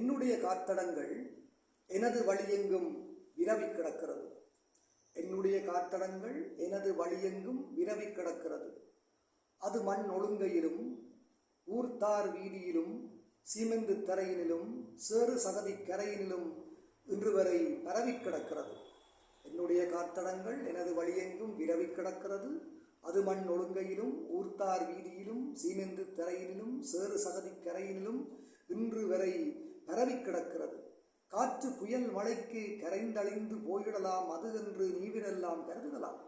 என்னுடைய காத்தடங்கள் எனது வழியெங்கும் விரவி கிடக்கிறது. என்னுடைய காத்தடங்கள் எனது வழியெங்கும் விரவி கிடக்கிறது. அது மண் ஒழுங்கையிலும் ஊர்த்தார் வீதியிலும் சீமெந்து தரையினிலும் சேறு சகதி கரையினிலும் இன்று வரை பரவி கிடக்கிறது. என்னுடைய காத்தடங்கள் எனது வழியெங்கும் விரவி கிடக்கிறது. அது மண் ஒழுங்கையிலும் ஊர்த்தார் வீதியிலும் சீமெந்து தரையினிலும் சேறு சகதி கரையினிலும் இன்று வரை பரவி கிடக்கிறது. காற்று புயல் மழைக்கு கரைந்தழிந்து போயிடலாம் அது என்று நீவிரெல்லாம் கருதுகலாம்.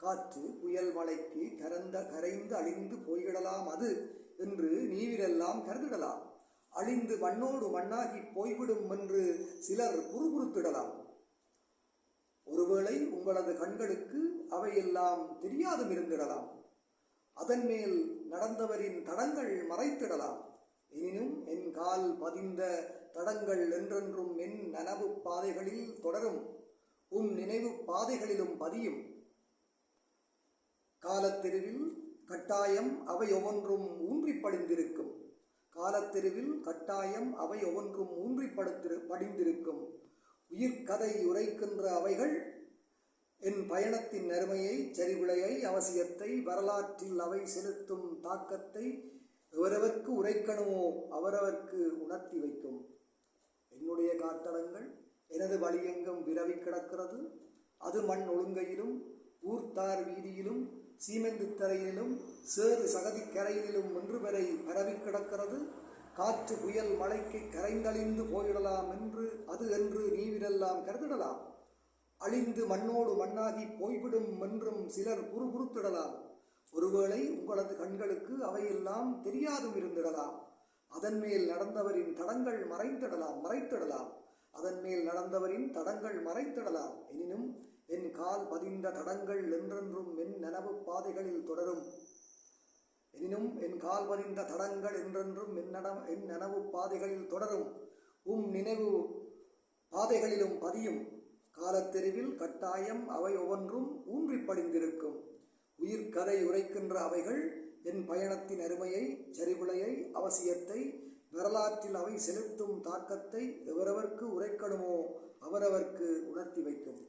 காற்று புயல் மழைக்கு கரந்த கரைந்து அழிந்து போய்விடலாம் அது என்று நீவிரெல்லாம் கருதிடலாம் அழிந்து மண்ணோடு மண்ணாகி போய்விடும் என்று சிலர் புறுபுறுத்திடலாம் ஒருவேளை உங்களது கண்களுக்கு அவையெல்லாம் தெரியாதும் இருந்திடலாம் அதன் மேல் நடந்தவரின் தடங்கள் மறைத்திடலாம். எனினும் என் கால் பதிந்த தடங்கள் என்றென்றும் என் நனவு பாதைகளில் தொடரும். உம் நினைவு பாதைகளிலும் பதியும். காலத்தெருவில் கட்டாயம் அவை ஒவ்வொன்றும் ஊன்றி படிந்திருக்கும் காலத்தெருவில் கட்டாயம் அவை ஒவ்வொன்றும் ஊன்றி படுத்திரு படிந்திருக்கும். உயிர்க்கதை உரைக்கின்ற அவைகள் என் பயணத்தின் நெருமையை சரிவிளையை அவசியத்தை வரலாற்றில் அவை செலுத்தும் தாக்கத்தை எவரவர்க்கு உரைக்கணுமோ அவரவர்க்கு உணர்த்தி வைக்கும். என்னுடைய காத்தடங்கள் எனது வழியெங்கும் விரவி கிடக்கிறது. அது மண் ஒழுங்கையிலும் ஊர்த்தார் வீதியிலும் சீமெந்து தரையிலும் சேறு சகதி கரையிலும் ஒன்று வரை பரவி கிடக்கிறது. காற்று புயல் மழைக்கு கரைந்தழிந்து போயிடலாம் என்று அது என்று நீவிரெல்லாம் கருதிடலாம். அழிந்து மண்ணோடு மண்ணாகி போய்விடும் என்றும் சிலர் புறுபுறுத்திடலாம். ஒருவேளை உங்களது கண்களுக்கு அவையெல்லாம் தெரியாதும் இருந்திடலாம். அதன் மேல் நடந்தவரின் தடங்கள் மறைந்திடலாம் மறைத்திடலாம். அதன் மேல் நடந்தவரின் தடங்கள் மறைத்திடலாம். எனினும் என் கால் பதிந்த தடங்கள் என்றென்றும் என் நனவு பாதைகளில் தொடரும். எனினும் என் கால் பதிந்த தடங்கள் என்றென்றும் என் நன என் நனவு பாதைகளில் தொடரும். உம் நினைவு பாதைகளிலும் பதியும். காலத்தெருவில் கட்டாயம் அவை ஒவ்வொன்றும் ஊன்றி உயிர் உயிர்க்கதை உரைக்கின்ற அவைகள் என் பயணத்தின் அருமையை சரிவுளையை அவசியத்தை வரலாற்றில் அவை செலுத்தும் தாக்கத்தை எவரவர்க்கு உரைக்கணுமோ அவரவர்க்கு உணர்த்தி வைக்கும்.